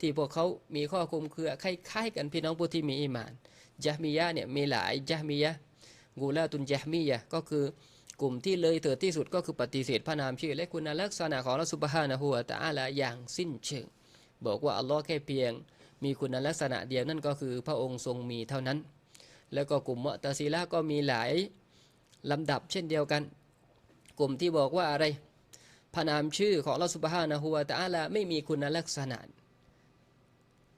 ที่พวกเขามีข้อคุมเคือคล้ายๆกันพี่น้องผู้ที่มีอีหมานยะมียะเนี่ยมีหลายยะมียะกูลาตุนยะมียะก็คือกลุ่มที่เลยเถิดที่สุดก็คือปฏิเสธพระนามชื่อและคุณลักษณะของอัลลอฮฺสุบฮานะฮูวะตะอาลาอย่างสิ้นเชิง บอกว่าอัลลอฮ์แค่เพียง มีคุณลักษณะเดียวนั่นก็คือพระองค์ทรงมีเท่านั้น แล้วก็กลุ่มมะตะซีละก็มีหลายลำดับเช่นเดียวกัน กลุ่มที่บอกว่าอะไรพระนามชื่อของอัลลอฮฺสุบฮานะฮูวะตะอาลาไม่มีคุณลักษณะ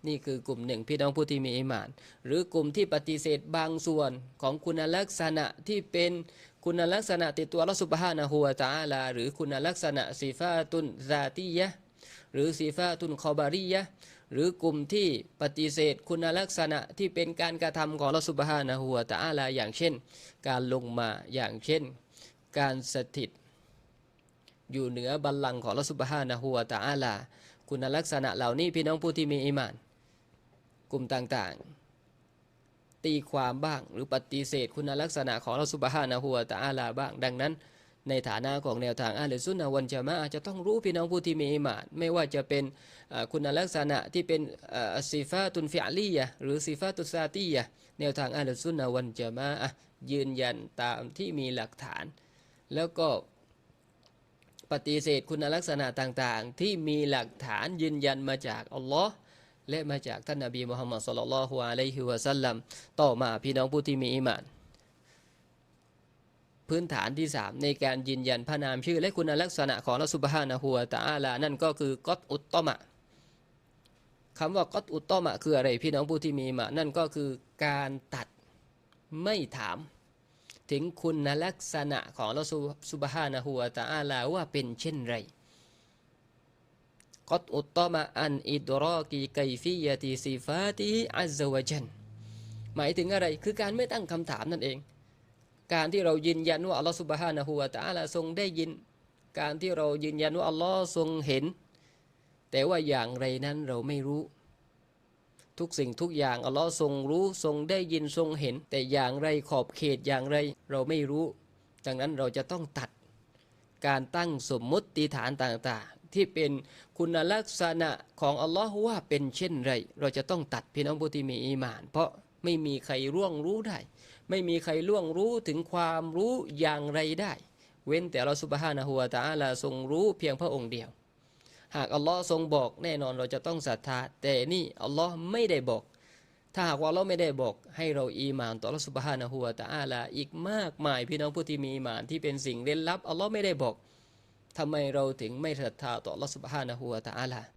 นี่คือกลุ่มหนึ่งพี่น้องผู้ที่มีอิมาน หรือกลุ่มที่ปฏิเสธบางส่วนของคุณลักษณะที่เป็นคุณลักษณะติดตัวอัลลอฮฺสุบฮานะฮูวตาลา หรือคุณลักษณะสีฟาตุนซาตียะหรือสีฟาตุนคอบารียะหรือกลุ่มที่ปฏิเสธคุณลักษณะที่เป็นการกระทำของอัลลอฮฺสุบฮานะฮูวตาลา อย่างเช่น การลงมาอย่างเช่น การสถิต อยู่เหนือบัลลังก์ของอัลลอฮฺสุบฮานะฮูวตาลา คุณลักษณะเหล่านี้พี่น้องผู้ที่มีอิมาน กลุ่มต่างๆ ตีความบ้างหรือปฏิเสธคุณลักษณะของเราสุบฮานะฮูวตะอาลาบ้าง ดังนั้น ในฐานะของแนวทางอาลซุนนะวันจามะอาจะต้องรู้พี่น้องผู้ที่มีอิมานไม่ว่าจะเป็นคุณลักษณะที่เป็นซีฟาตุนฟิอาลียะหรือซีฟาตุซาตียะแนวทางอาลซุนนะวันจามะยืนยันตามที่มีหลักฐาน แล้วก็ปฏิเสธคุณลักษณะต่างๆ ที่มีหลักฐานยืนยันมาจากอัลลอฮ์ และมาจากท่านนบีมุฮัมมัดสุลลัลฮุอะลัยฮิวะสัลลัมต่อมาพี่น้องผู้ที่มีอิมานพื้นฐานที่ 3 ในการยืนยันพระนามชื่อ และคุณลักษณะของละสุบฮานะฮูวตะอาลานั่นก็คือกอตอุตตมะคำว่ากอตอุตตมะคืออะไรพี่น้องผู้ที่มีมานั่นก็คือการตัดไม่ถาม ถึงคุณลักษณะของละสุบฮานะฮูวตะอาลาว่าเป็นเช่นไร กอตอุตตมะอันอิดรอกีไกฟียติซิฟาติอัลวะจันหมายถึงอะไรคือการไม่ตั้งคำถามนั่นเอง การที่เรายืนยันว่าอัลลอฮฺสุบฮานะฮูวะตะอาลาทรงได้ยิน การที่เรายืนยันว่าอัลลอฮ์ทรงเห็น แต่ว่าอย่างไรนั้นเราไม่รู้ ทุกสิ่งทุกอย่างอัลลอฮ์ทรงรู้ทรงได้ยินทรงเห็น แต่อย่างไรขอบเขตอย่างไรเราไม่รู้ ดังนั้นเราจะต้องตัดการตั้งสมมุติฐานต่างๆ ที่เป็นคุณลักษณะของอัลลอฮ์ว่าเป็นเช่นไร เราจะต้องตัดพี่น้องผู้ที่มีอีมาน เพราะไม่มีใครร่วงรู้ได้ ไม่มีใครล่วงรู้ถึงความรู้อย่างไรได้ เว้นแต่เราสุบฮานะฮูวตะอาลาทรงรู้เพียงพระองค์เดียว หากอัลลอฮ์ทรงบอกแน่นอนเราจะต้องศรัทธา แต่นี่อัลลอฮ์ไม่ได้บอก ถ้าหากว่าเราไม่ได้บอกให้เราอีมานต่อลลอฮ์สุบฮานะฮูวตะอาลาอีกมากมายพี่น้องผู้ที่มีอีมานที่เป็นสิ่งเล่นลับอัลลอฮ์ไม่ได้บอก ทำไมเราถึงไม่ศรัทธาต่ออัลลอฮ์สุบฮานะฮูวะตะอาลา